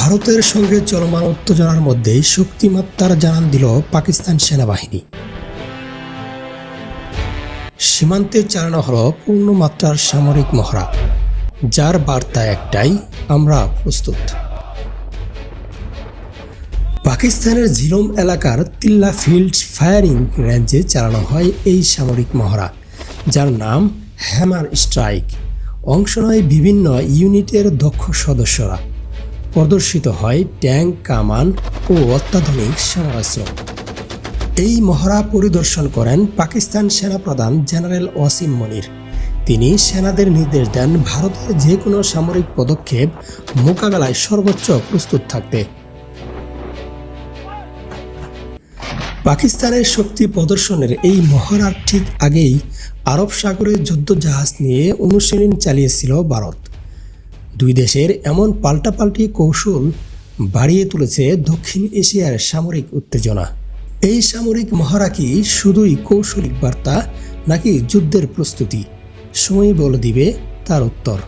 ভারতের সঙ্গে চলমান উত্তেজনার মধ্যে শক্তিমাত্রার জানান দিল পাকিস্তান সেনাবাহিনী। সীমান্তে চালানো হলো পূর্ণমাত্রার সামরিক মহড়া, যার বার্তা একটাই, আমরা প্রস্তুত। পাকিস্তানের ঝিলম এলাকার তিল্লা ফিল্ড ফায়ারিং রেঞ্জে চালানো হয় এই সামরিক মহড়া, যার নাম হ্যামার স্ট্রাইক। অংশ নেয় বিভিন্ন ইউনিটের দক্ষ সদস্যরা। প্রদর্শিত হয় ট্যাঙ্ক, কামান ও অত্যাধুনিক সমরাস্ত্র এই মহড়া পরিদর্শন করেন পাকিস্তান সেনাপ্রধান জেনারেল ওয়াসিম মনির। তিনি সেনাদের নির্দেশ দেন ভারতের যে কোনো সামরিক পদক্ষেপ মোকাবেলায় সর্বোচ্চ প্রস্তুত থাকতে। পাকিস্তানের শক্তি প্রদর্শনের এই মহড়ার ঠিক আগেই আরব সাগরে যুদ্ধজাহাজ নিয়ে অনুশীলন চালিয়েছিল ভারত। দুই দেশের এমন পাল্টাপাল্টি কৌশল বাড়িয়ে তুলেছে দক্ষিণ এশিয়ার সামরিক উত্তেজনা। এই সামরিক মহড়া কি শুধুই কৌশলিক বার্তা নাকি যুদ্ধের প্রস্তুতি? সময় বলে দিবে তার উত্তর।